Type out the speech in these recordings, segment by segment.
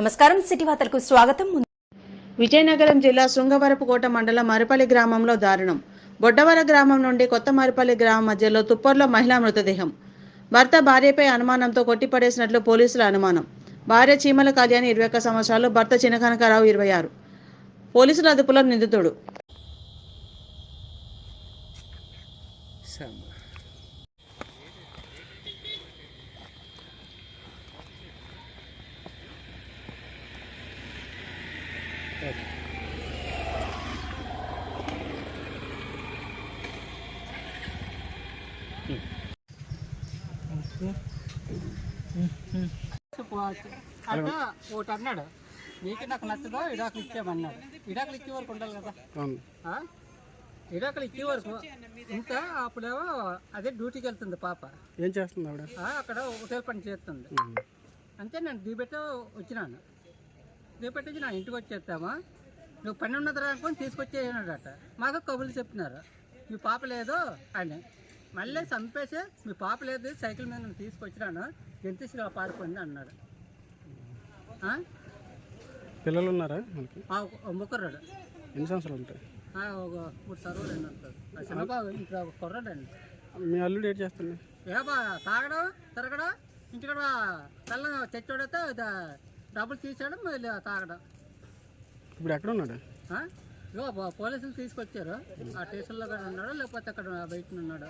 నమస్కారం సిటీ వార్తలకు స్వాగతం. విజయనగరం జిల్లా శృంగవరపుకోట మండలం మరిపల్లి గ్రామంలో దారుణం. బొడ్డవర గ్రామం నుండి కొత్త మరిపల్లి గ్రామం మధ్యలో తుప్పర్లో మహిళా మృతదేహం. భర్త భార్యపై అనుమానంతో కొట్టిపడేసినట్లు పోలీసుల అనుమానం. భార్య చీమల కళ్యాణి ఇరవై ఒక్క సంవత్సరాలు భర్త చినకనకరావు ఇరవై ఆరు. పోలీసుల అదుపులో నిందితుడు. అంటే ఒకటి అన్నాడు నీకు నాకు నచ్చదో ఇడాకులు ఇచ్చామన్నాడు ఇడాకులు ఇచ్చే వరకు ఉండాలి కదా ఆ? ఇడాకులు ఇచ్చే వరకు ఇంకా అప్పుడేమో అదే డ్యూటీకి వెళ్తుంది పాప ఏం చేస్తుంది అక్కడ హోటల్ పని చేస్తుంది. అంతే నేను దీపెట్టి వచ్చినాను. వచ్చి నా ఇంటికి వచ్చేస్తామా? నువ్వు పని ఉన్నది అనుకొని తీసుకొచ్చేయనాడట. మాకు కబుర్లు చెప్తున్నారు. మీ పాప లేదు అని. మళ్ళీ చంపేసి మీ పాప లేదు సైకిల్ మీద నేను తీసుకొచ్చినాను ఎంత పారిపోయింది అన్నాడు? పిల్లలు ఉన్నారా మనకి? ముక్కర్రాడు ఎన్ని సంవత్సరాలు ఉంటాయి? ఒక మూడు సర్వలు ఆ చిన్నబాబు ఇంకా ఒక కుర్రాడండి మీ అల్లుడు ఏం చేస్తుంది ఏబా తాగడం తిరగడం ఇంటికాడ తెల్ల తెచ్చోడైతే డబ్బులు తీసాడు మళ్ళీ తాగడం. ఇప్పుడు ఎక్కడ ఉన్నాడు? ఇగో పోలీసులు తీసుకొచ్చారు. ఆ స్టేషన్లో కూడా ఉన్నాడు లేకపోతే అక్కడ బయట ఉన్నాడు.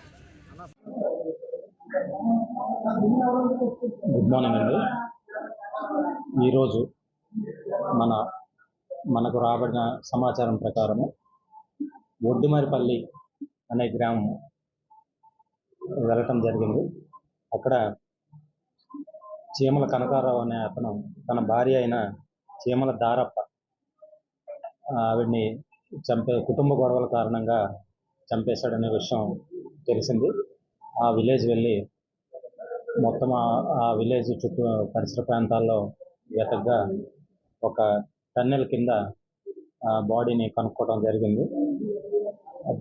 గుడ్ మార్నింగ్ అండి. ఈరోజు మన మనకు రాబడిన సమాచారం ప్రకారము ఒడ్డుమరిపల్లి అనే గ్రామం వెళ్ళటం జరిగింది. అక్కడ చీమల కనకారావు అనే అతను తన భార్య అయిన చీమల దారప్ప ఆవిడ్ని చంపే కుటుంబ గొడవల కారణంగా చంపేశాడనే విషయం తెలిసింది. ఆ విలేజ్ వెళ్ళి మొత్తం ఆ- విలేజ్ చుట్టూ పరిసర ప్రాంతాల్లో వెతగ్గా ఒక టన్నెల్ కింద ఆ బాడీని కనుక్కోవడం జరిగింది.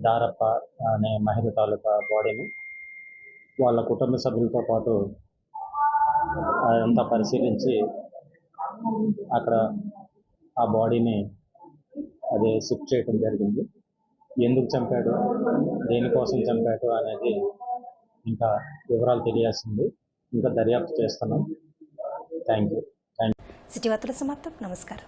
దారప్ప అనే మహిళ తాలూకా బాడీని వాళ్ళ కుటుంబ సభ్యులతో పాటు అదంతా పరిశీలించి అక్కడ ఆ బాడీని అదే షిఫ్ట్ చేయడం జరిగింది. ఎందుకు చంపాడు? దేనికోసం చంపాడు అనేది ఇంకా వివరాలు తెలియాల్సింది. ఇంకా దర్యాప్తు చేస్తున్నాం. Thank you. సిటీ వార్తల సమాప్తం. నమస్కారం.